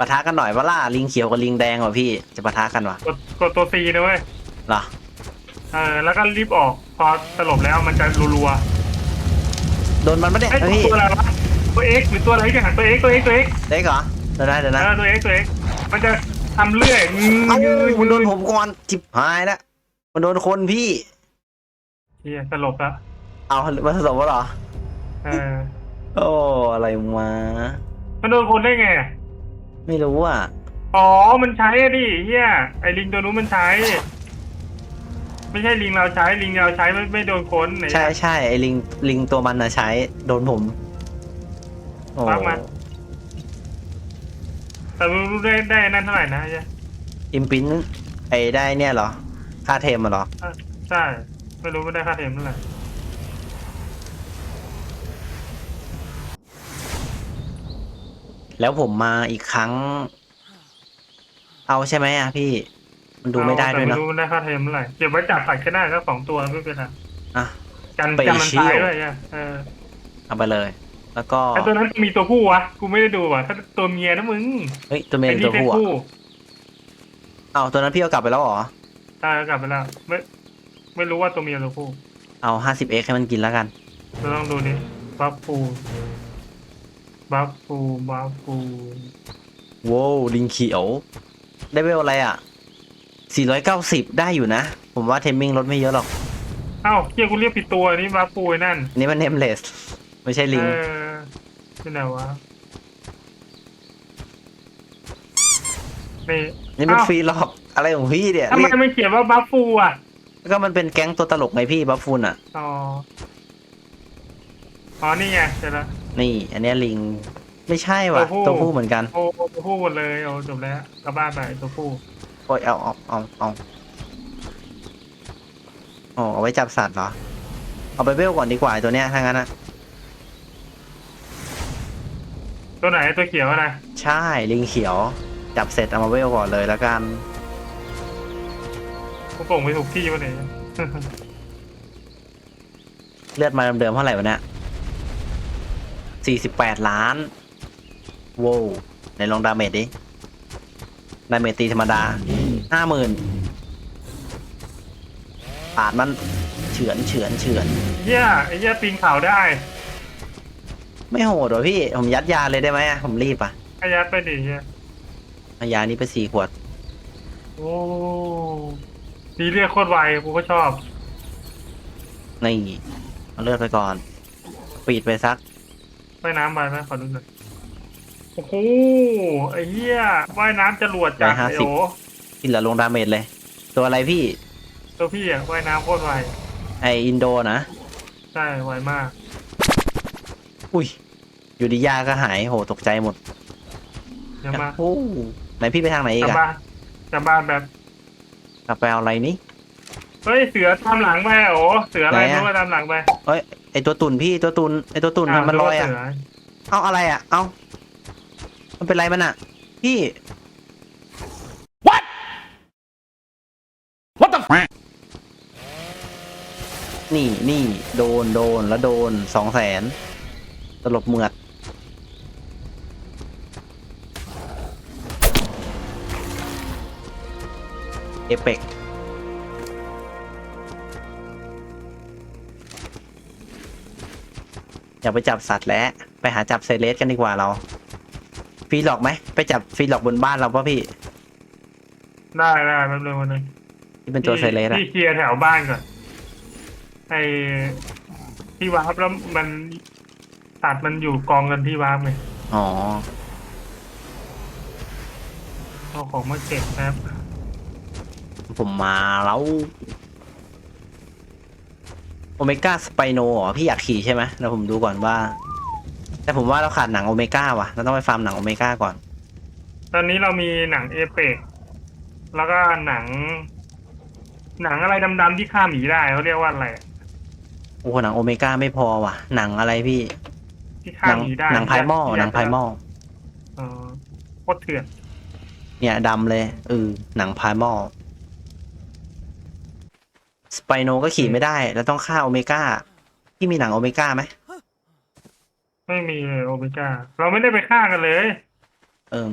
เอาวะปะทะกันหน่อยปะล่ะลิงเขียวกับลิงแดงว่ะพี่จะปะทะกันวะกดกดตัวซีนะเว้ยเหรอเออแล้วก็รีบออกพอสลบแล้วมันจะรัวโดนมันปะๆเนี่ยไอ้ยพี่ตัวอะไรวะตัวเอ็กหรือตัวอะไรกันตัวเอ็กตัวเอ็กตัวเอ็กเด็กเหรอเดี๋ยวนะเดี๋ยวนะเออตัวเอ็กตัวเอ็กมันจะทำเลื่อยเอ้ามันโดนผมก่อนจิบหายแล้วมันโดนคนพี่ เฮียสลบแล้วเอามาสมว่าเหรอเออโอ้อะไรมามันโดนคนได้ไง ไม่รู้อะอ๋อ มันใช้อะดิเฮียไอ้ลิงตัวนู้นมันใช้ ไม่ใช่ลิงเราใช้ ลิงเราใช้ไม่ไม่โดนคนไหนใช่ใช่ไอ้ลิงลิงตัวมันนะใช้ โดนผมโอ้ปั๊บมาแต่ไม่รู้ได้ได้นั่นเท่าไหร่นะเฮียอิมพินไอ้ได้เนี่ยเหรอค่าเทมมาเหรอใช่ ไม่รู้ไม่ได้ค่าเทอมเท่าไหร่ แล้วผมมาอีกครั้ง เอาใช่ไหมอะพี่ มันดูไม่ได้ด้วยแต่เนาะไม่รู้มันได้ค่าเทอมเท่าไหร่เก็บไว้จับสัตว์ก็ได้ก็สองตัวไม่เป็นไรอะ กันไปกันมันเชี่ยวตายด้วยเนี่ยเออเอาไปเลย แล้วก็ ไอตัวนั้นมีตัวผู้วะกูไม่ได้ดูว่ะถ้าตัวเมียนะมึงเฮ้ยตัวเมไอ้นนี่ตัวเป็นผู้อะผู้เอาตัวนั้นพี่เอากลับไปแล้วเหรอ ตายกลับไปแล้วไม่ไม่รู้ว่าตัวเมียตัวผู้เอาห้าสิบเอ็กให้มันกินแล้วกัน เราต้องดูนี่บัฟฟู บัฟฟูบัฟฟูโว้วลิงเขียว ได้เวลอะไรอะ 490 ได้อยู่นะ ผมว่าเทมมิ่งลดไม่เยอะหรอก เอ้าเฮียกูเรียกผิดตัวนี่บัฟฟูไอ้นั่นอันนี้มันเนมเลสไม่ใช่ลิง เออที่ไหนวะนี่นี่มันเอ้าฟรีหลอกอะไรของพี่เนี่ยทำไมเรียกไม่เขียนว่าบัฟฟูอะ ก็มันเป็นแก๊งตัวตลกไงพี่บัฟฟูนอะ อ๋อ อ๋อ นี่ไงเสร็จแล้ว นี่ อันเนี้ยลิง ไม่ใช่ว่ะตัตัววผู้ผู้เหมือนกันโอ้ตัวผู้หมดเลยโอ้จบแล้วกลับบ้านไปตัวผู้โอ้ยเอาเอาเอาเอาอ๋อเอาไว้จับสัตว์เหรอ เอาไปเวลก่อนดีกว่าไอ้ตัวเนี้ยถ้างั้นนะตัวไหนตัวเขียวอะนะใช่ลิงเขียว จับเสร็จเอามาเวลก่อนเลยแล้วกัน กูส่งไปถูกที่วะเนี่ย เลือดมาเดิมๆเท่าไหร่วะเนี่ย สี่สิบแปดล้านโว้วในลองดาเมจดิ ดาเมจตีธรรมดาห้าหมื่นปาดมันเฉือนเฉือนเฉือนเหี้ยไอ้เหี้ยปีนเขาได้ไม่โหดหรอพี่ ผมยัดยาเลยได้ไหมอะผมรีบอะขยัดไปดิเหี้ยเอายานี้ไปสี่ขวด โอ้ดีเรียกโคตรไวกูก็ชอบ นี่เอาเลือดไปก่อน ปีดไปสัก ว่ายน้ำไปไหมขอดูหน่อยโอ้โหไอ้เหี้ยว่ายน้ำจรวดจาก150ไอ้โอ้ที่เหลือลงดาเมจเลย ตัวอะไรพี่ ตัวพี่อะว่ายน้ำโคตรไวไออินโดนะ ใช่ไวมาก อุ้ย อยู่ดียาก็หาย โห ตกใจหมดเดี๋ยวมาโอ้ไหนพี่ไปทางไหนอีกกลับอะบ้านกลับบ้านแบบ กลับไปเอาอะไรนี่ เฮ้ยเสือตามหลังไปโอ้เสืออะไรไหนอะไม่รู้ว่าตามหลังไป เอ้ย ไอตัวตุ่นพี่ตัวตุ่นไอตัวตุ่นมันมันลอยอะเสืเอาอะไรอะเอามันเป็นไรมันอะพี่นี่นี่โดนโดนแล้วโดนสองแสนตลบเหมือดเอเปก อยากไปจับสัตว์แล้ว ไปหาจับไซเลสกันดีกว่าเราฟรีหลอกไหมไปจับฟรีหลอกบนบ้านเราป่ะพี่ได้ได้แป๊บนึงวันนึงที่เป็นตัวไซเลสอะพี่เคลียร์แถวบ้านก่อนไอที่วาร์ปแล้วมันตัดมันอยู่กองกันที่วาร์ปไงอ๋อเอาของมาเก็บแป๊บผมมาแล้ว โอเมก้าสไปโนอ๋อพี่อยากขี่ใช่ไหมเดี๋ยวผมดูก่อนว่า แต่ผมว่าเราขาดหนังโอเมก้าว่ะเราต้องไปฟาร์มหนังโอเมก้าก่อน ตอนนี้เรามีหนังเอเปกแล้วก็หนัง หนังอะไรดำๆที่ฆ่าหมีได้เขาเรียกว่าอะไรอะโอ้โหหนังโอเมก้าไม่พอว่ะ หนังอะไรพี่ ที่ฆ่าหนังหมีได้หนังพายมอลหนังพายมอลเออโคตรเถื่อนเนี่ยดำเลยเออหนังพายมอล สไปโนก็ขี่ไม่ได้ แล้วต้องฆ่าโอเมก้าพี่มีหนังโอเมก้าไหมไม่มีเลยโอเมก้าเราไม่ได้ไปฆ่ากันเลย เออ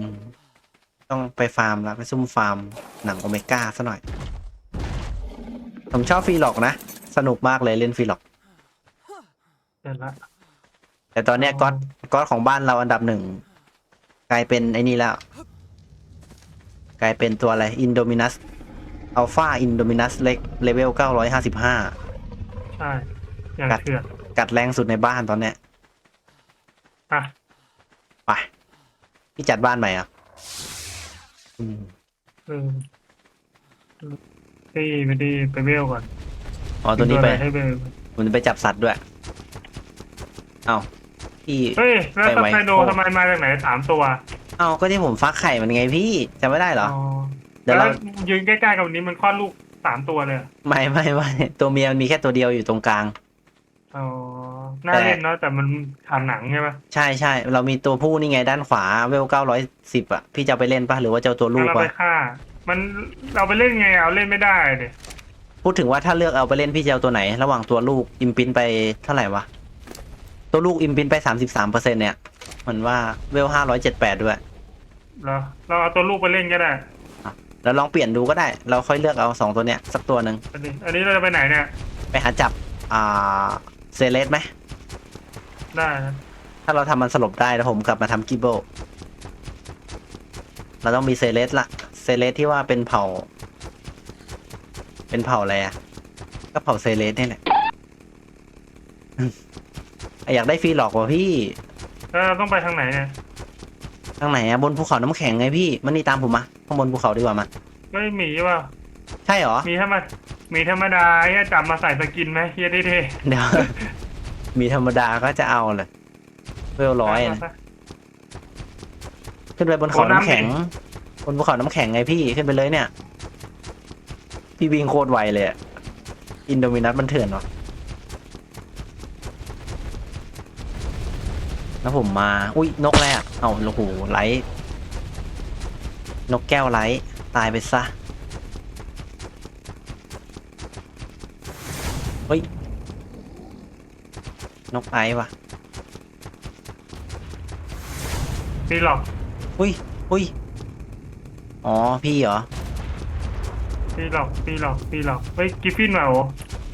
ต้องไปฟาร์มแล้วไปซุ่มฟาร์มหนังโอเมก้าซะหน่อย ผมชอบฟรีล็อกนะ สนุกมากเลยเล่นฟรีล็อก เสร็จละแต่ตอนเนี้ยก๊อตก๊อตของบ้านเราอันดับหนึ่งกลายเป็นไอ้นี่แล้ว กลายเป็นตัวอะไรอินโดมินัส อัลฟาอินโดมินัสเล็กเลเวลเก้าร้อยห้าสิบห้าใช่อย่างกัดเถื่อนกัดแรงสุดในบ้านตอนเนี้ยอะไปพี่จัดบ้านใหม่อะอืมเออที่ไปดีไปเวลก่อนอ๋อตัวนี้ไปมีอะรให้เวลผมจะไปจับสัตว์ด้วย เอ้าพี่เฮ้ยแล้วไปสไว้ไปโนทำไมมาจากไหนสามตัว เอ้าก็ที่ผมฟักไข่มันไงพี่จำไม่ได้เหรอ เดี๋ยวแล้เราวยืนใกล้ๆกับวันนี้มันคลอดลูกสามตัวเลยอะไม่ไม่ไม่ตัวเมียมันมีแค่ตัวเดียวอยู่ตรงกลาง อ๋อน่าแต่เล่นเนาะแต่มันขาดหนังใช่ไหมใช่ใช่เรามีตัวผู้นี่ไงด้านขวาเวลเก้าร้อยสิบอะ พี่จะเอาไปเล่นปะหรือว่าจะเอาตัวลูงั้กนเราไปวะฆ่า มันเราไปเล่นไงเอาเล่นไม่ได้เด็พูดถึงว่าถ้าเลือกเอาไปเล่นพี่จะเอาตัวไหน ระหว่างตัวลูกอิมพินไปเท่าไหร่วะ ตัวลูกอิมพินไปสามสิบสามเปอร์เซ็นเนี่ย มันว่าเวลห้าร้อยเจ็ดแปดด้วย เราเราเอาตัวลูกไปเล่นก็ได้ แล้วลองเปลี่ยนดูก็ได้ เราค่อยเลือกเอาสองตัวเนี้ยสักตัวหนึ่งอันนี้อันนี้เราจะไปไหนเนี่ย ไปหาจับอ่าเซเลสไหมได้นะถ้าเราทำมันสลบได้แล้วผมกลับมาทำกิโบเราต้องมีเซเลสละเซเลสที่ว่าเป็นเผ่า เป็นเผ่าอะไรอะก็เผ่าเซเลสนี่แหละอืมอยากได้ฟรีหลอกว่ะพี่ แล้วเราต้องไปทางไหนเนี่ย ทางไหนอะบนภูเขาน้ำแข็งไงพี่ มันนี่ตามผมมา ข้างบนภูเขาดีกว่ามาไม่มีว่ะใช่เหรอ มีธรรมดามีธรรมดาเฮียจับมาใส่สกินไหมเฮียเท่เดี๋ยว มีธรรมดาก็จะเอาเลยเวลๆร้อยอะนะขึ้นไปบนเขาน้ำแข็ง บนภูเขาน้ำแข็งไงพี่ขึ้นไปเลยเนี่ย พี่วิ่งโคตรไวเลยอะอินโดมินัสมันเถื่อนวะแล้วผมมา อุ้ยนกแรกเอาโอ้โหไลท์ นกแก้วไลท์ตายไปซะ เฮ้ย นกไอซ์ว่ะมีหรอกอุ้ยอุ้ยอ๋อ พี่เหรอมีหรอกมีหรอกมีหรอกเฮ้ยกิฟฟินมาโอ้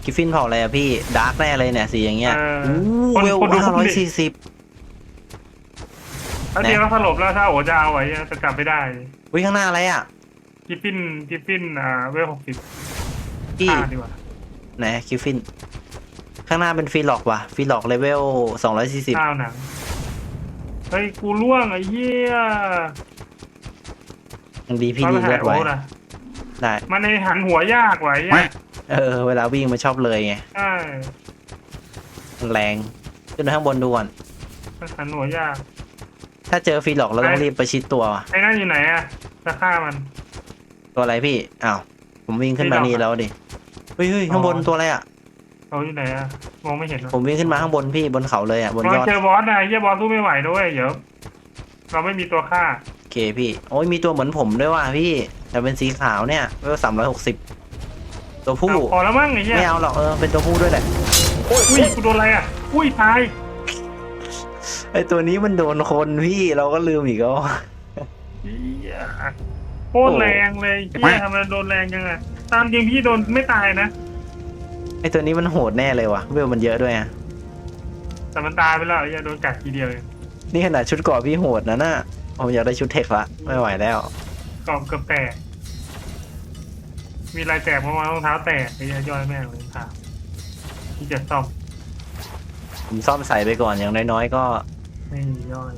กิฟฟินเผ่าอะไรอะพี่ ดาร์กแน่เลยเนี่ยสีอย่างเงี้ยเอออู้คนเวลคนดูห้าร้อยดิสี่สิบถ้าเดียวก็สลบแล้วถ้าโอจะเอาไว้จะจับไม่ได้ อุ้ยข้างหน้าอะไรอะกิฟฟินกิฟฟินอ่าเวลหกสิบพี่ฆ่าดีกว่าไหนกิฟฟิน ข้างหน้าเป็นฟรีล็อกว่ะฟรีล็อกเลเวลสองร้อยสี่สิบข้าวหนังเฮ้ยกูล่วงไอ้เหี้ยยังดีพี่ตอนดีไปเลืหาอดไว้โอ๊ตอะได้มันในหันหัวยากไว้อะเออ เวลาวิ่งมันชอบเลยไงใช่มันแรงขึ้นไปข้างบนดูก่อนมันหันหัวยาก ถ้าเจอฟรีล็อกเราต้องไอ้รีบประชิดตัวว่ะไอ้นั่นอยู่ไหนอะจะฆ่ามันตัวอะไรพี่อ้าวผมวิ่งขึ้นมาฟรีล็อกนี่แล้วดิเฮ้ยเฮ้ยข้างบนอ๋อตัวอะไรอะเขาอยู่ไหนอะมองไม่เห็นหรอผมวิ่งขึ้นมาข้างบนพี่บนเขาเลยอะบนเรายอดเจอบอสนะไอ้เหี้ยบอสสู้ไม่ไหวด้วยเดี๋ยวเราไม่มีตัวฆ่าโอเคพี่โอ้ยมีตัวเหมือนผมด้วยว่ะพี่แต่เป็นสีขาวเนี่ยเวลสามร้อยหกสิบตัวผู้เอาพอแล้วมั้งไอ้เหี้ยไม่เอาหรอกเออเป็นตัวผู้ด้วยแหละอุ้ยกูโดนอะไรอะอุ้ยตาย ไอตัวนี้มันโดนคนพี่เราก็ลืมอีกแล้วเหี้ยโคตรแรงเลยเหี้ยทำไมโดนแรงจังอะตามจริงพี่โดนไม่ตายนะ ไอตัวนี้มันโหดแน่เลยว่ะเวลมันเยอะด้วยอะแต่มันตายไปแล้วไอ้เหี้ยโดนกัดทีเดียวเองนี่ขนาดชุดเกราะพี่โหดนะน่ะผมอยากได้ชุดเทคละไม่ไหวแล้วกรอบเกือบแตก มีลายแตกมามารองเท้าแตกไอ้เหี้ยย่อยแม่งเลยครับที่จะซ่อมผมซ่อมใส่ไปก่อนอย่างน้อยๆก็ ไม่ย่อย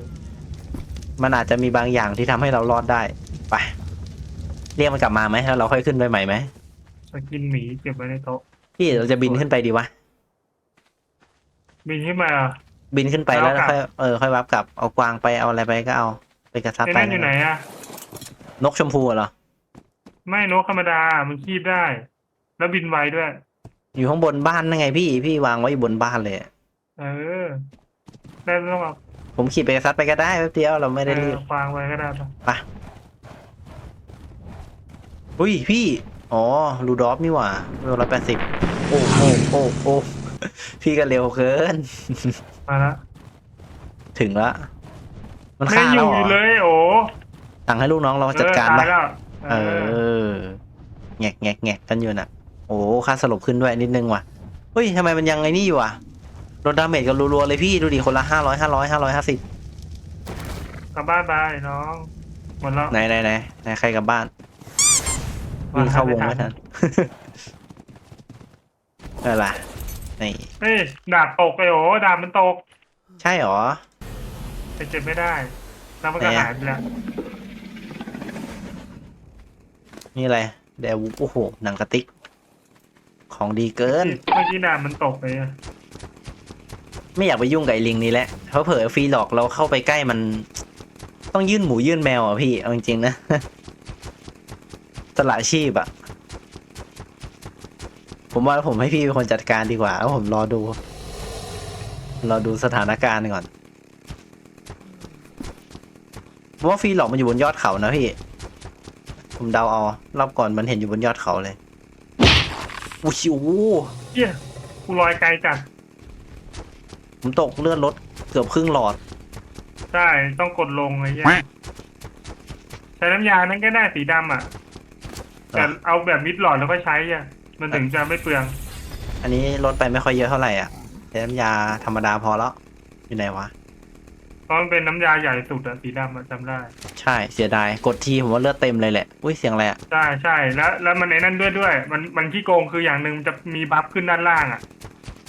มันอาจจะมีบางอย่างที่ทำให้เรารอดได้ไปเรียกมันกลับมาไหมแล้วเราค่อยขึ้นไปใหม่ไหมสกินหมีเก็บไว้ในโต๊ะพี่เราจะบินขึ้นไปดีวะบินขึ้นมาเหรอบินขึ้นไปแล้วแล้วกลับค่อยเออค่อยวับกลับเอากวางไปเอาอะไรไปก็เอาไปกระซับไอ้ไปนั่นอยู่ไหนอะนกชมพูเหรอไม่นกธรรมดา มันคีบได้ แล้วบินไวด้วย อยู่ข้างบนบ้านนั่นไงพี่พี่วางไว้อยู่บนบ้านเลยเออได้ไม่ต้องเอา ผมขี่ไปกระซัดไปก็ได้แป๊บเดียวเราไม่ได้รีบเออวางไว้ก็ได้ปะไปอุ้ยพี่ อ๋อรูดอฟนี่หว่าเวลร้อยแปดสิบโอ้โอ้โอ้โอ้พี่ก็เร็วเกิน มาละถึงละมันไม่ฆ่าอแล้วยู่เหรอยู่เลอยโอ้สั่งให้ลูกน้องเราจัดการเออปะตายแล้วเออแงกแงกแงกกันอยู่น่ะ โอ้ค่าสลบขึ้นด้วยนิดนึงว่ะเฮ้ยทำไมมันยังไงนี่อยู่อะ ลดดาเมจกันรัวๆเลยพี่ดูดิคนละห้าร้อยห้าร้อยห้าร้อยห้าสิบกลับบ้านไปน้องหมดแล้วไหนไหนไหนไหนใครกลับบ้านวิ่งเข้าวงไม่ทันอะไรนี่เฮ้ยดาบตกเลยโอ้ดาบมันตก ใช่หรอไปเก็บไม่ได้แล้วมันก็ไหนอะหายไปแล้วนี่อะไรเดวโอ้โหหนังกระติก ของดีเกิน เมื่อกี้ดาบมันตกไปอะ ไม่อยากไปยุ่งกับไอ้ลิงนี้แหละเพราะเผลอฟรีหลอกเราเข้าไปใกล้มัน ต้องยื่นหมูยื่นแมวอะพี่ เอาจริงๆนะ สละชีพอะ ผมว่าผมให้พี่เป็นคนจัดการดีกว่าแล้วผมรอดู รอดูสถานการณ์ก่อนผมว่าฟรีหลอกมันอยู่บนยอดเขานะพี่ ผมเดาเอา รอบก่อนมันเห็นอยู่บนยอดเขาเลยอุ้ยโอ้โหเฮียกูลอยไกลจัด ผมตกเลือดลดเกือบครึ่งหลอด ใช่ต้องกดลงไอ้เหี้ยใช้น้ำยานั้นก็ได้สีดำอะ แต่เอาแบบมิดหลอดแล้วก็ใช้อะมันถึงจะไม่เปลือง อันนี้ลดไปไม่ค่อยเยอะเท่าไหร่อะใช้น้ำยาธรรมดาพอแล้วอยู่ไหนวะเพราะมันเป็นน้ำยาใหญ่สุดอะสีดำอะจำได้ ใช่เสียดายกดทีผมว่าเลือดเต็มเลยแหละอุ้ยเสียงอะไรอะใช่ใช่แล้ว แล้วมันในนั่นด้วยด้วย มันมันขี้โกงคืออย่างหนึ่งมันจะมีบัฟขึ้นด้านล่างอะ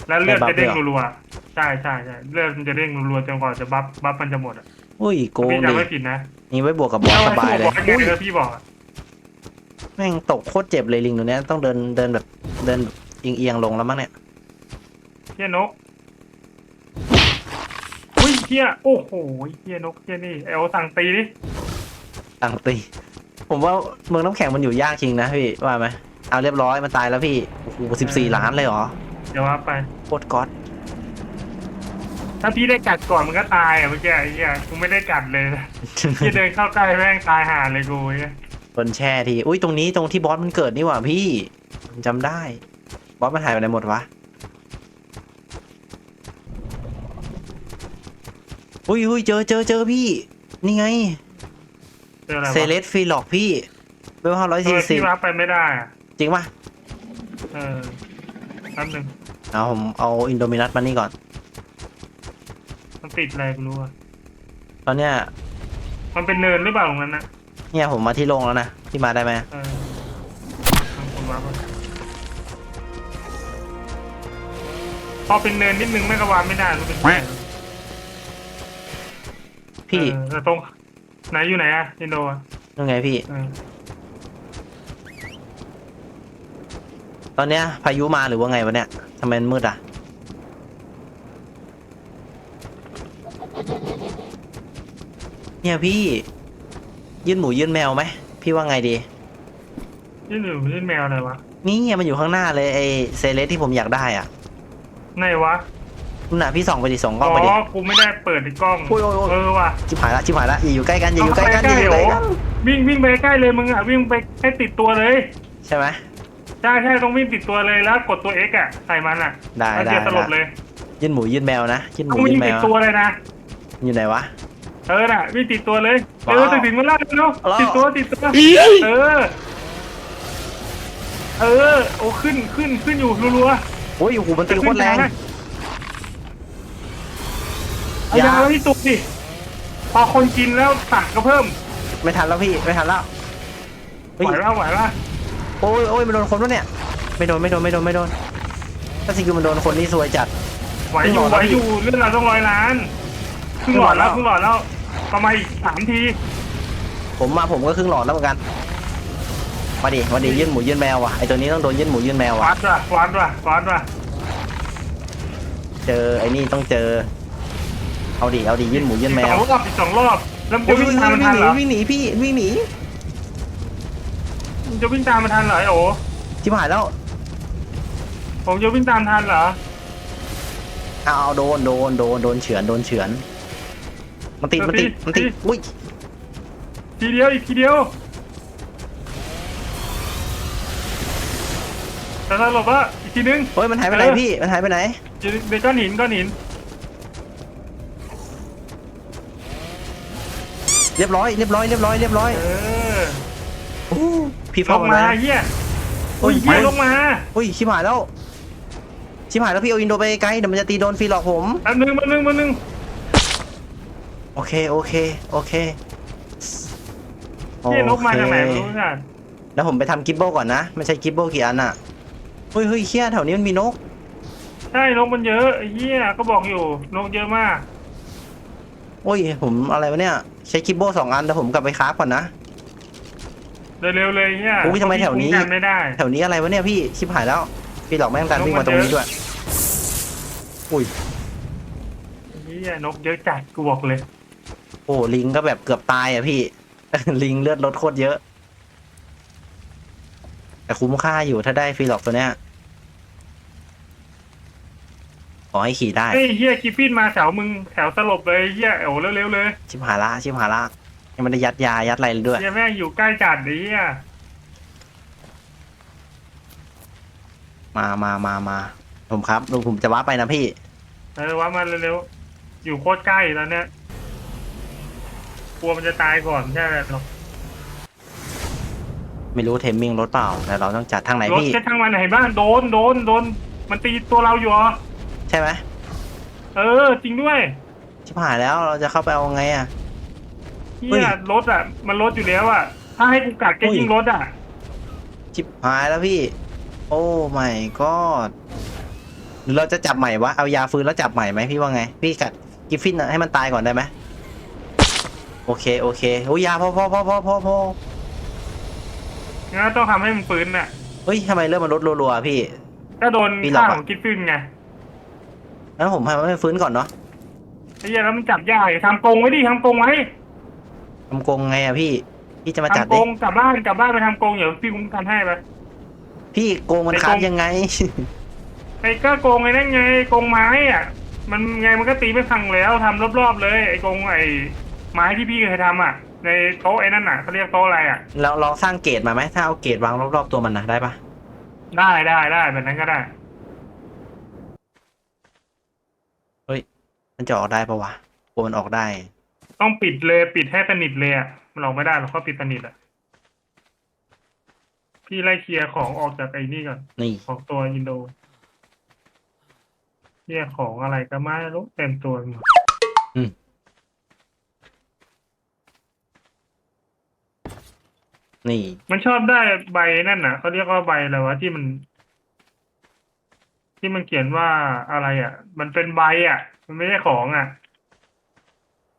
แล้วเลือดจะเด้งรัวๆ ใช่ใช่ใช่เลือดมันจะเด้งรัวๆจนกว่าจะบัฟบัฟมันจะหมดอะอุ้ยโกงพี่ดิจำไม่ผิดนะนี่ไว้บวกกับบอสสบายเลยบอกให้อุ้ยเออพี่บอกอะแม่งตกโคตรเจ็บเลยลิงตัวเนี้ยต้องเดินเดินแบบเดินแบบเอียงๆลงแล้วมั้งเนี่ยเฮียนกอุ้ยเฮียโอ้โหเฮียนกเฮียนี่ไอโอสั่งตีดิต่างตี ผมว่าเมืองน้ำแข็งมันอยู่ยากจริงนะพี่ว่าไหมเอาเรียบร้อยมันตายแล้วพี่โอ้โหสิบสี่ล้านเลยเหรอเดี๋ยวว่าไปโคตรก๊อต ถ้าพี่ได้กัดก่อนมันก็ตายอะเมื่อกี้ไอ้เหี้ยกูไม่ได้กัดเลยพี่เดินเข้าใกล้แม่งตายห่าเลยกูไอ้เหี้ยโดนแช่ที อุ้ยตรงนี้ตรงที่บอสมันเกิดนี่หว่าพี่ผมจำได้ บอสมันหายไปไหนหมดวะ อุ้ยอุ้ยเจอเจอเจอพี่ นี่ไง เจออะไรเซวะเลสฟรีหลอกพี่เบลห้าร้อยทำสี่ไมสิบพี่รับไปไม่ได้อะจริงปะเออแป๊บหนึงเอาผมเอาอินโดมินัสมานี่ก่อน มันติดอะไรกูรู้อะตอนเนี้ยมันเป็นเนินหรือเปล่าตรงนั้นนะเนี่ยผมมาที่โรงแล้วนะพี่มาได้ไหมเออทางคนรับอะพอเป็นเนินนิดนึงไม่กระวานไม่ได้รู้เป็นไงพี่เออแต่ตรงไหนอยู่ไหนอะอินโดอะยังไงพี่ เออตอนเนี้ยพายุมาหรือว่าไงวะเนี่ยทำไมมันมืดอะ เนี่ยพี่ ยื่นหมูยื่นแมวไหมพี่ว่าไงดีนี่หนูนี่แมวอะไรวะนี่ไงมันอยู่ข้างหน้าเลยไอเซเลสที่ผมอยากได้อะไหนวะนู่นน่ะพี่ส่องไปดิส่องกล้อ๋องไปดิอกูไม่ได้เปิดในกล้องโอ้ยโอ้ยโอ้ยเออว่ะชิบหายละชิบหายละอย่าอยู่ใกล้กันอย่าอยู่ใกล้กันอย่าอยู่ใกล้กันวิ่งวิ่งไปใกล้เลยมึงอะวิ่งไปให้ติดตัวเลย ใช่ไหมใช่ใช่ต้องวิ่งติดตัวเลยแล้วกดตัว X อะใส่มันอะได้แล้วได้เจียสลบได้เลยยื่นหมูยื่นแมวนะยื่นหต้มูองวิ่ยื่งนแมติดวตัวเลยนะอยู่ไหนวะ เออน่ะวิ่งติดตัวเลยเอว้าอวติดถึงมันแล้วเนาะว้าวติดตัวติดตัวเออ เออโอ้ขึ้นขึ้นขึ้นอยู่รัวโอ้ยโอ้โหมันๆตีโคตรแรงเอาอย่ายาที่ตุกดิพอคนกินแล้วตักก็เพิ่ม ไม่ทันแล้วพี่ไม่ทันแล้วเฮ้ยไหวแล้วไหวแล้วโอ้ยโอ้ยมันโดนคนวะเนี่ยไม่โดนไม่โดนไม่โดนไม่โดนถ้าสิคือมันโดนคนนี่ซวยจัดไหวอยู่ครึ่งหลอดไหวแล้วอยู่เรื่องเราต้องร้อยล้านครึ่งหลอดแล้วครึ่งหลอดแล้ว ประมาณอีกสามทีผมมาผมก็ครึ่งหลอดแล้วเหมือนกันมาดิมาดิยื่นหมูยื่นแมวว่ะไอตัวนี้ต้องโดนยื่นหมูยื่นแมวว่ะวัดว่ะวัดว่ะวัดว่ะเจอไอ้นี่ต้องเจอ เอาดิเอาดิยื่นหมูยื่นแมสวองรอบอีกสองรอบแล้วมันโอ้จะยวิ่วิ่งงตามมันหทันนีเหรอวิ่งหนีพี่วิ่งหนีมันจะวิ่งตามมันทันเหรอไอ้โอ้ชิบหายแล้ว ผมจะวิ่งตามทันเหรอเอาเอาโดนโดนโดนโดนเฉือนโดนเฉือน มันติด มันติด มันติด อุ้ย ทีเดียวอีกทีเดียวแต่สรุปว่าอีกทีนึงเฮ้ย มันหายไปไหนเออพี่ มันหายไปไหนอยู่ในก้อนหินก้อนหิน เรียบร้อย เรียบร้อย เรียบร้อย เรียบร้อยเออโอ้พี่ลเฝ้างมาแล้วเฮียโอ้อุ้ยยเฮียลงมาอุ้ย ชิบหายแล้ว ชิบหายแล้วพี่เอาอินโดไปไกลเดี๋ยวมันจะตีโดนฟรีหลอกผม อันหนึ่งมาหนึ่งมาหนึ่ง โอเคโอเคโอเคเฮียลงมาจากไหนโอไม่เครู้จักแล้วผมไปทำกิบโบก่อนนะไม่ใช่กิบโบกี่อันอะเฮ้ยเฮ้ยเฮียแถวนี้มันมีนก ใช่นกมันเยอะไอ้เฮียก็บอกอยู่นกเยอะมาก โอ้ยผมอะไรวะเนี่ย ใช้กิบโบสองอันแต่ผมกลับไปคราฟก่อนนะเร็วๆเลยเฮียอุ๊ยทำไมแถวนี้คุ้กันไม่ได้ แถวนี้อะไรวะเนี่ยพี่ชิบหายแล้ว พี่หลอกแม่งการวิ่งมาตรงนี้ด้วยอุ้ยเฮียนกเยอะจัดกูบอกเลย โอ้ลิงก็แบบเกือบตายอะพี่ ลิงเลือดลดโคตรเยอะ แต่คุ้มค่าอยู่ถ้าได้ฟรีหลอกตัวเนี้ย ขอให้ขี่ได้ เฮ้ยเฮียกิฟฟินมาแถวมึงแถวสลบเลยเฮียโอ้เร็วๆเลยชิบหายละชิบหายละยังไม่ได้ยัดยายัดอะไรเลยด้วย เฮียแม่งอยู่ใกล้จัดไอ้เฮียมามามามาผมครับลุงผมจะว้าไปนะพี่ เออว่ามาเร็วๆอยู่โคตรใกล้ตอนเนี้ย กลัวมันจะตายก่อนใช่ไหมหรอกไม่รู้เทมมิ่งรถเปล่าแต่เราต้องจัดทางไหนรถพี่แค่ทางมันไหนบ้างโดนโดนโดนมันตีตัวเราอยู่เหรอใช่ไหมเออ จริงด้วยชิบหายแล้วเราจะเข้าไปเอาไงอะ เฮีเฮ้ยยรถอะ มันรถอยู่แล้วอะ ถ้าให้กูกัดแกเฮ้ย ยิงรถอะ ชิบหายแล้วพี่ โอ้ไม่ก็หรือเราจะจับใหม่วะเอายาฟื้นแล้วจับใหม่ไหมพี่ว่าไง พี่กัดกิฟฟินอะให้มันตายก่อนได้ไหม โอเคโอเคโอ้ยยาพอพอพอพอพอพองั้นต้องทำให้มันฟื้นน่ะเฮ้ยทำไมเริ่มมันลดรัวๆพี่ ก็โดนปีหลอกฆ่าอะของกิฟฟินไงงั้นผมให้มันฟื้นก่อนเนาะไอ้เหี้ยแล้วมันจับยากอีกทำกรงไว้ดิทำกรงไว้ทำกรงไงอะพี่ พี่จะมาจัดทำกดิรงกลับบ้านกลับบ้านไปทำกรงเดี๋ยวพี่คุ้มกันให้ไป พี่โกงมันไอ้ค้างกรงยังไง ไอ้ก็กรงไอ้นั่นไงกรงไม้อะ มันไงมันก็ตีไม่พังแล้วทำรอบๆเลย ไอ้กรงไอ้ ไม้ที่พี่เคยทำอะ ในโต๊ะไอ้นั่นอะเขาเรียกโต๊ะอะไรอะ เราลองสร้างเกตมาไหมถ้าเอาเกตวางรอบๆตัวมันนะได้ปะได้ได้ได้แบบนั้นก็ได้ มันจะออกได้ปะวะกลัวมันออกได้ ต้องปิดเลยปิดให้สนิทเลยอะมันออกไม่ได้หรอกเขาปิดสนิทอะ พี่ไล่เคลียร์ของออกจากไอ้นี่ก่อน นี่ ของตัวอินโดเคลียร์ของอะไรก็ไม่รู้เต็มตัวหมด นี่ มันชอบได้ใบนั่นน่ะเขาเรียกว่าใบอะไรวะที่มัน ที่มันเขียนว่าอะไรอะ มันเป็นใบอะ มันไม่ใช่ของอะ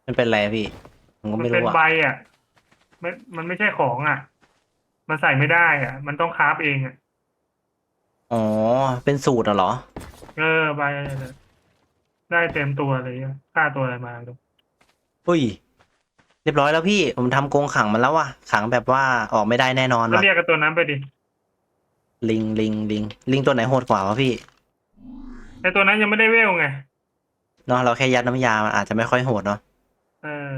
มันเป็นอะไรพี่ ผมก็มัไม่เป็นรู้ใบอะอะมันมันไม่ใช่ของอะ มันใส่ไม่ได้อะ มันต้องคราฟเองอะอ๋อ เป็นสูตรเหรอ เออใบอะไรน่ะได้เต็มตัวเลยอะค่าตัวอะไรมาดูอุ้ยเรียบร้อยแล้วพี่ผมทำกรงขังมันแล้วว่ะขังแบบว่าออกไม่ได้แน่นอนก็ว่ะเรียกกันตัวนั้นไปดิลิงลิงลิงลิงตัวไหนโหดกว่าวะพี่ไอตัวนั้นยังไม่ได้เวลไงเนาะเราแค่ยัดน้ำยามันอาจจะไม่ค่อยโหดเนาะเออ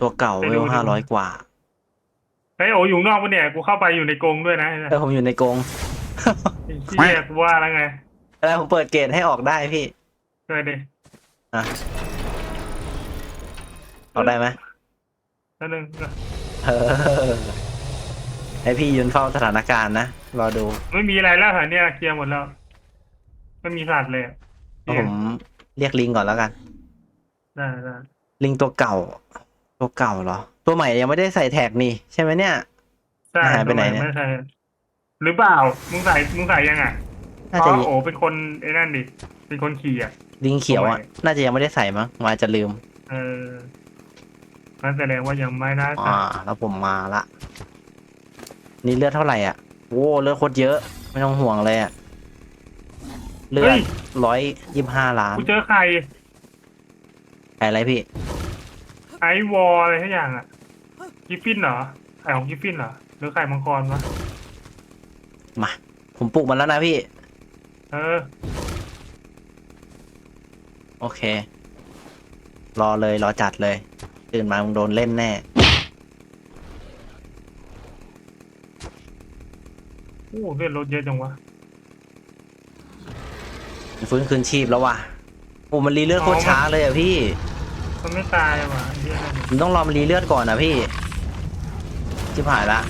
ตัวเก่าไปเวดูลดิห้าร้อยกว่าไอโออยู่ข้างนอกปะเนี่ย กูเข้าไปอยู่ในกรงด้วยนะเออผมอยู่ในกรงไอ้เฮียกูว่าแล้วไงแล้วผมเปิดเกตให้ออกได้พี่ช่วยดิอะ ออกได้ไหมแล้วนึงเออให้พี่ยืนเฝ้าสถานการณ์นะรอดูไม่มีอะไรแล้วเหรอเนี่ยเคลียร์หมดแล้วไม่มีสัตว์เลยอะเอาผมเรียกลิงก่อนแล้วกันได้ได้ลิงตัวเก่า ตัวเก่าเหรอ ตัวใหม่ยังไม่ได้ใส่แท็กนี่ ใช่ไหมเนี่ยใช่หายไปไหนเนี่ยไม่ใช่หรือเปล่ามึงใส่มึงใส่ยังอะน่าเพจะราะโอเป็นคนไอ้นั่นดิเป็นคนขี่อะลิงเขียวอะตัวใหม่น่าจะยังไม่ได้ใส่มั้งมาจะลืม เออ นั่นแสดงว่ายังไม่ได้ใส่อ่าแล้วผมมาละ นี่เลือดเท่าไหร่อะโว้เลือดโคตรเยอะ ไม่ต้องห่วงเลยอะ เลือดร้อยยี่ห้าล้านกูเจอใครใครอะไรพี่ ไอวอลอะไรทุกอย่างอะกิฟฟินเหรอไอของกิฟฟินเหรอหรือไข่มังกรวะมา ผมปลุกมันแล้วนะพี่ เออโอเค รอเลยรอจัดเลย ตื่นมามึงโดนเล่นแน่ โอ้เลือดรถเยอะจังวะฟื้นคืนชีพแล้วว่ะโอ้มันรีเลือดโคตรช้าเลยอะพี่ มันไม่ตายว่ะไอ้เหี้ยนั่นผมต้องรอมันรีเลือดก่อนนะพี่ชิบหายละ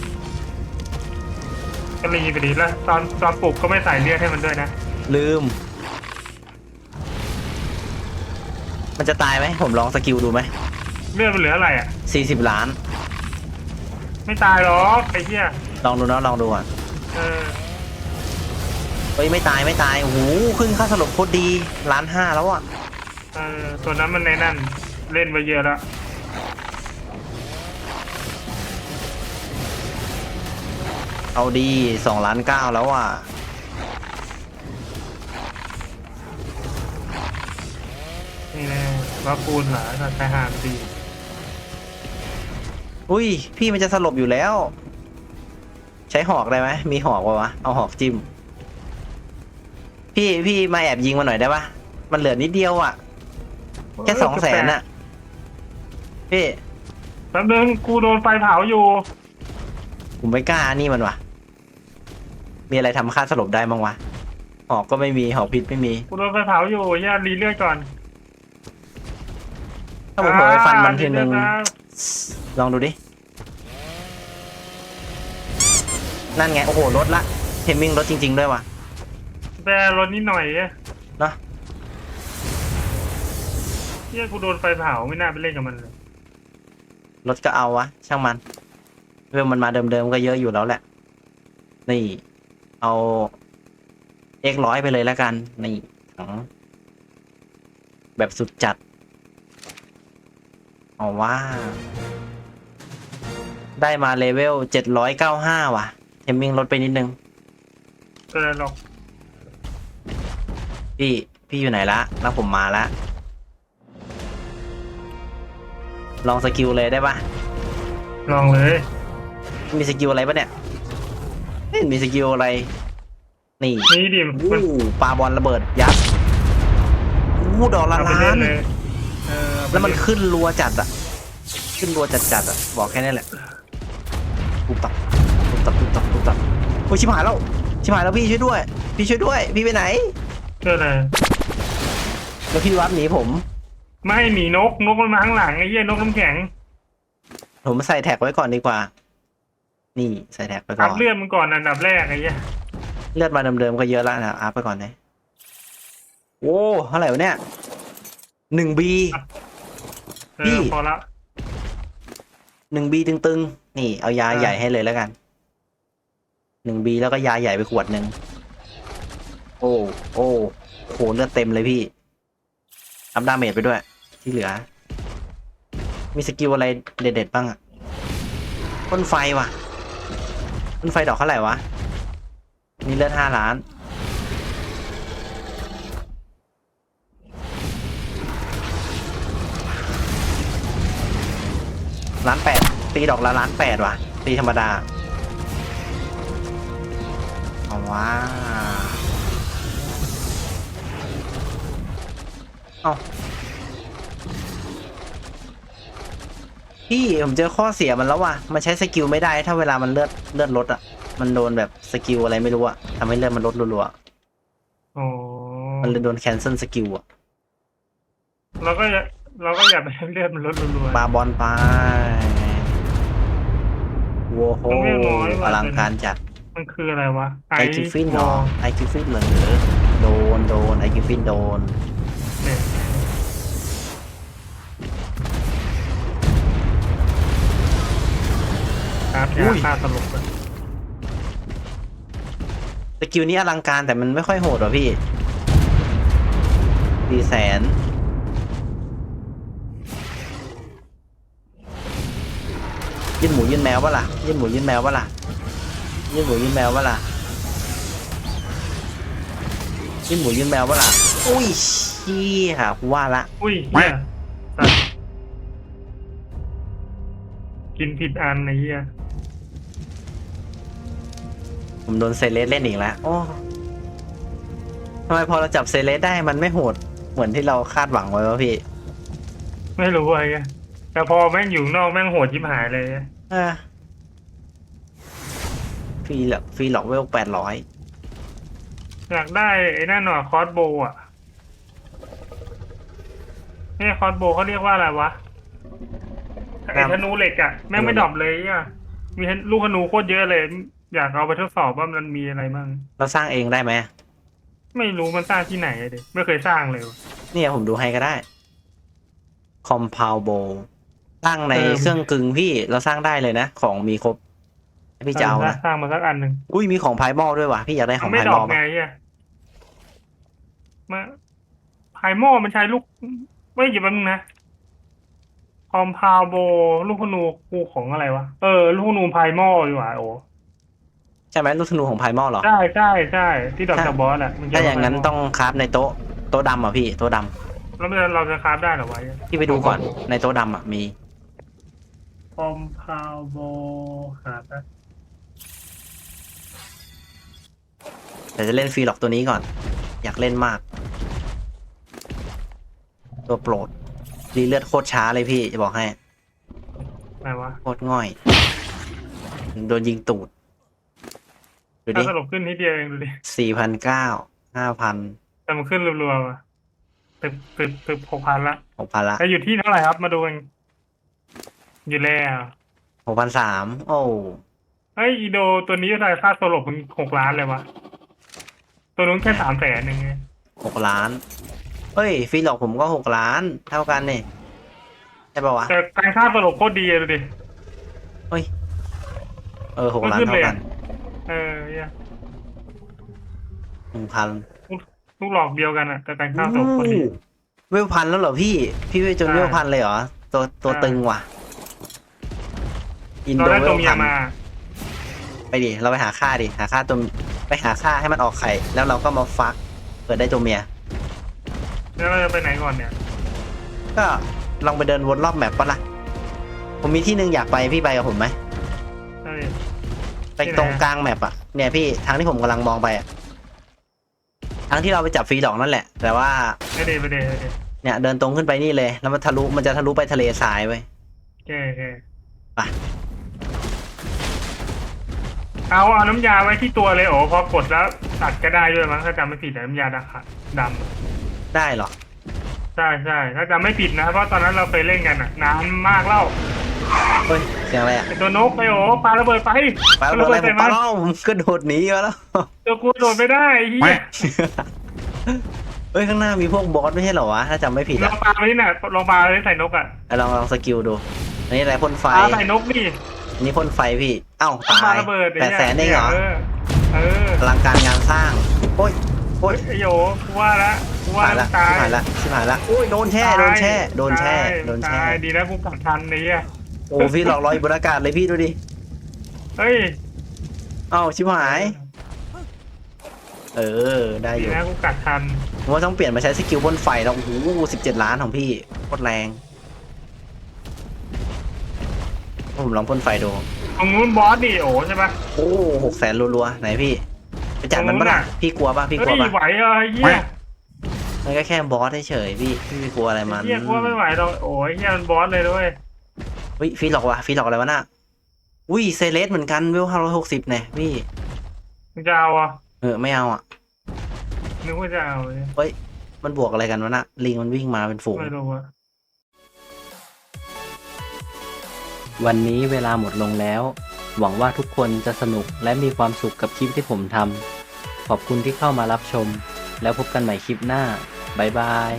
ก็รีไปดีแล้วตอนตอนปลุกก็ไม่ใส่เลือดให้มันด้วยนะลืม มันจะตายไหม ผมลองสกิลดูไหม เลือดมันเหลืออะไรอะ สี่สิบล้าน ไม่ตายหรอกไอ้เหี้ยลองดูนะลองดูอะเออเฮ้ยไม่ตายไม่ตายโอ้โหขึ้นค่าสลบโคตรดีล้านห้าแล้วอะเออตัวนั้นมันในนั่น เล่นไปเยอะแล้วเอาดีสองล้านเก้าแล้วอะนี่แน่ว่าปูนเหรอถ้าชายหาดดี อุ้ย พี่มันจะสลบอยู่แล้ว ใช้หอกได้ไหมมีหอกปะวะเอาหอกจิ้ม พี่พี่มาแอบยิงมาหน่อยได้ปะมันเหลือนิดเดียวอะ แค่สองแสนอะ พี่แป๊บนึงกูโดนไฟเผาอยู่ ผมไม่กล้านี่มันวะมีอะไรทำค่าสลบได้บ้างวะหอกก็ไม่มีหอกพิษไม่มี กูโดนไฟเผาอยู่ย่ารีเลือดก่อน ถ้าผมเผลอไปฟันมันทีนึง อ่ารีเลือดแล้วลองดูดิ นั่นไง โอ้โหลดละเทมมิ่งลดจริง ๆ ด้วยว่ะแต่รถนิดหน่อยเอ้ยเนอะเฮียกูโดนไฟเผาไม่น่าไปเล่นกับมันเลยรถก็เอาวะ ช่างมันเรื่องมันมาเดิมๆก็เยอะอยู่แล้วแหละ นี่ เอาเอกร้อยไปเลยแล้วกัน นี่ถังแบบสุดจัด เอาว่า ได้มาเลเวลเจ็ดร้อยเก้าห้าว่ะ เทมมิ่งลดไปนิดนึงก็เลยหรอกพี่พี่อยู่ไหนละ แล้วผมมาละ ลองสกิลเลยได้ปะลองเลย มีสกิลอะไรปะเนี่ยไม่เห็นมีสกิลอะไร นี่นี่ดิมันวู้ปาบอลระเบิดยักษ์วู้ดอกละเอาไปล้าเล่นน เลยเออเอาไป แล้วมันเล่ขึ้นรัวจัดอะขึ้นรัวจัดจัดๆอะบอกแค่นี้แหละปุ๊บตับปุ๊บตับปุ๊บตับปุ๊บตับโอ้ยชิบหายแล้วชิบหายแล้วพี่ช่วยด้วย พี่ช่วยด้วย พี่ไปไหนเพื่ออะไรแล้วพี่วับหนีผม ไม่หนีนกนกมันมาข้างหลังไอ้เหี้ยนกน้ำแข็ง ผมใส่แท็กไว้ก่อนดีกว่า นี่ใส่แท็กไปก่อัอพนเลือดมันก่อนอันดับแรกไอ้เหี้ยเลือดมาเดิมๆก็เยอะแล้วนะอัพไปก่อนเลยโอ้เท่าไหร่วะเนี่ยหนึ่งบี เอพี่อพอละหนึ่งบีตึงๆ นี่เอายาอ่าใหญ่ให้เลยแล้วกันหนึ่งบีแล้วก็ยาใหญ่ไปขวดหนึ่งโอ้โอ้โหเลือดเต็มเลยพี่อัพดาเมจไปด้วย ที่เหลือ มีสกิลอะไรเด็ดๆบ้างอะพ่นไฟว่ะพ่นไฟดอกเท่าไหร่วะนี่เลือดห้าล้าน ล้านแปดตีดอกละล้านแปดว่ะ ตีธรรมดาเอาว่าเอาพี่ผมเจอข้อเสียมันแล้วว่ะ มันใช้สกิลไม่ได้ถ้าเวลามันเลือดเลือดลดอะ มันโดนแบบสกิลอะไรไม่รู้อะทำให้เลือดมันลดรัวโอ้ๆมันเลยโดนแคนเซิลสกิลอะเราก็อย่า เราก็อย่าไปให้เลือดมันลดรัวปาบอลไปโว้โหต้องเรียกน้อยว่ะ อลังการจัดๆมันคืออะไรวะไอกิฟฟินเหรอวอลไอกิฟฟินเหรอโดนโดนไอกิฟฟินโดน เนี่ยครับอุ้ยาย ฆ่าตลกเลยสกิลนี้อลังการแต่มันไม่ค่อยโหดหรอพี่สี่แสน ยื่นหมูยื่นแมววะล่ะยื่นหมูยื่นแมววะล่ะยื่นหมูยื่นแมววะล่ะยื่นหมูยื่นแมววะล่ะอุ้ยเชี่ยกูว่าละอุ้ยเหี้ยสัตว์กินผิดอันไอ้เหี้ยผมโดนเซเลสเล่นอีกแล้วโอ้ทำไมพอเราจับเซเลสได้มันไม่โหดเหมือนที่เราคาดหวังไว้วะพี่ ไม่รู้ไอ้เหี้ย แต่พอแม่งอยู่ข้างนอกแม่งโหดชิบหายเลยเออฟรีหรอกฟรีหลอกเวลแปดร้อยอยากได้ไอ้นั่นหน่อยคอสโบว์อะนี่คอนโบเขาเรียกว่าอะไรวะไอ้ธนูเหล็กอะแม่งไม่ดรอปเลยอะมีลูกธนูโคตรเยอะเลย อยากเอาไปทดสอบว่ามันมีอะไรมั่งเราสร้างเองได้ไหมไม่รู้มันสร้างที่ไหนอะเด็ไม่เคยสร้างเลยว่ะเนี่ยผมดูให้ก็ได้ compound bow สร้างในเออ เครื่องกึ่งพี่เราสร้างได้เลยนะ ของมีครบให้พี่จะเอานะสร้างมาสักอันหนึ่งอุ้ยมีของพายมอลด้วยว่ะพี่อยากได้ขมัอนงไม่พายดมรออลปไงปะอะมาไพโมมันใช้ลูกไม่หยิบมันงนะคอมพาวโบ ลูกธนูกูของอะไรวะ เออ ลูกธนูไพโมดีกว่าโอ้ใช่ไหมลูกธนูของพายมอลเหรอ ใช่ใช่ใช่ที่ดอกจากบอสอะมันเกี่ถ้ายวอกับย่างนั้น Primal ต้องคราฟในโต๊ะโต๊ะดำอะพี่โต๊ะดำแล้วมันจะเราจะคราฟได้เหรอวะพี่ไปดูก่อนในโต๊ะดำอะมีค อมพาวโบหาแป๊บแต่จะเล่นฟรีหลอกตัวนี้ก่อน อยากเล่นมาก ตัวโปรดรีเลือดโคตรช้าเลยพี่ จะบอกให้ไหนวะโคตรง่อย โดนยิงตูด ดูดิถ้าสลบขึ้นนิดเดียวเองดูดิสี่พันเก้าห้าพันแต่มันขึ้นรัวๆว่ะตึบตึบตึบหกพันละหกพันละแต่อยู่ที่เท่าไหร่ครับมาดูกัน อยู่แล้วหกพันสามโอ้เฮ้ยอีโดตัวนี้อะไรค่าสลบมันหกล้านเลยวะ ตัวนู้นแค่สามแสนเองไงหกล้านเฮ้ยฟรีหลอกผมก็หกล้าน เท่ากันนี่ใช่ป่าวะแต่การค่าสลบโคตรดีเลยดูดิเฮ้ย เออหกล้านมันขึ้นเท่าเลยกัอะนเออเนี่ยหนึ่งพันลูกหลอกเดียวกันอะแต่การค่าสลบโคตรดีเวลพันแล้วเหรอพี่ พี่เวลจนใช่เวลพันเลยเหรอตัวตัวใช่ตึงว่ะ อินเราโดได้เวตัวลเมียพันมา ไปดิ เราไปหาค่าดิ หาค่าตัวไปหาค่าให้มันออกไข่ แล้วเราก็มาฟักเกิดได้ตัวเมีย แล้วเราจะไปไหนก่อนเนี่ยก็ลองไปเดินวนรอบแมปปะล่ะ ผมมีที่หนึ่งอยากไปพี่ไปกับผมไหม ใช่ไปที่ไหนตรงกลางแมปอะเนี่ยพี่ทางที่ผมกำลังมองไปอะทางที่เราไปจับฟรีดอกนั่นแหละ แต่ว่าไปเดไปเดไปเดเนี่ยเดินตรงขึ้นไปนี่เลย แล้วมันทะลุมันจะทะลุไปทะเลทรายไว้ยโอเคโอเคไป เอาเอาน้ำยาไว้ที่ตัวเลยโอ้พอกดแล้วตัดก็ได้ด้วยมั้งถ้าจำไม่ผิดแต่น้ำยาดำค่ะดำได้เหรอใช่ใช่ถ้าจำไม่ผิดนะเพราะตอนนั้นเราเคยเล่นกันอะนานมากแล้วเฮ้ย เสียงอะไรอะไอตัวนกไปโอ้ปาระเบิดไปไปเอาอะไรผใส่มมัปานเล่าผมกระโดดหนีมาแล้ว ตัวกูโดดไม่ได้ไอ้เฮียเฮ้ย ข้างหน้ามีพวกบอสไม่ใช่เหรอวะ ถ้าจำไม่ผิดลอะองปาไปนี่น่ะลองปาไปใส่นกอะอะลองลองสกิลดูอันนี้อะไรพ่นไฟ ปาใส่นกนี่ อันนี้พ่นไฟพี่ เอ้าปาตายระเบิดแปดแสนเองเหรอเออเออพลังการงานสร้างโอ้ยโอ้ยไอโยกูว่าละกูว่าหายละตายชิบหายละชิบหายละโอ้ยโดนแช่โดนแช่โดนแช่ตายโดนแช่ตายดีนะกูกลับทันนี่อะโอ้พี่หลอกลอยอยู่บนอากาศเลยพี่ดูดิเฮ้ยเอ้าชิบหาย เออได้อดียู่นะกูกลับทันผมว่าต้องเปลี่ยนมาใช้สกิลพ่นไฟแล้วโอ้โหสิบเจ็ดล้านของพี่โคตรแรง ผมลองพ่นไฟดูตรงนู้นบอสดิโอ้ใช่ปะโอ้หกแสนรัวๆไหนพี่ไปจัดมันตรงนู้ปะนล่ะน่ะพี่กลัวปะพี่กเฮ้ลัวยปะไหวเหรอไอ้เฮียมันก็แค่บอสเฉยๆพี่พี่ไม่กลัวอะไรมันเฮียกูว่าไม่ไหวหรอกโอ้ยเฮียมันบอสเลยด้วยเฮ้ยฟีหลอกวะฟีหลอกอะไรวะน่ะอุ้ยเซเลสเหมือนกันเวลห้าร้อยหกสิบเนี่ยพี่มึงจะเอาอะเออไม่เอาอะนึกว่าจะเอาเลยเฮ้ยมันบวกอะไรกันวะน่ะลิงมันวิ่งมาเป็นฝูงไม่รู้อะ วันนี้เวลาหมดลงแล้ว หวังว่าทุกคนจะสนุกและมีความสุขกับคลิปที่ผมทำขอบคุณที่เข้ามารับชม แล้วพบกันใหม่คลิปหน้า บ๊ายบาย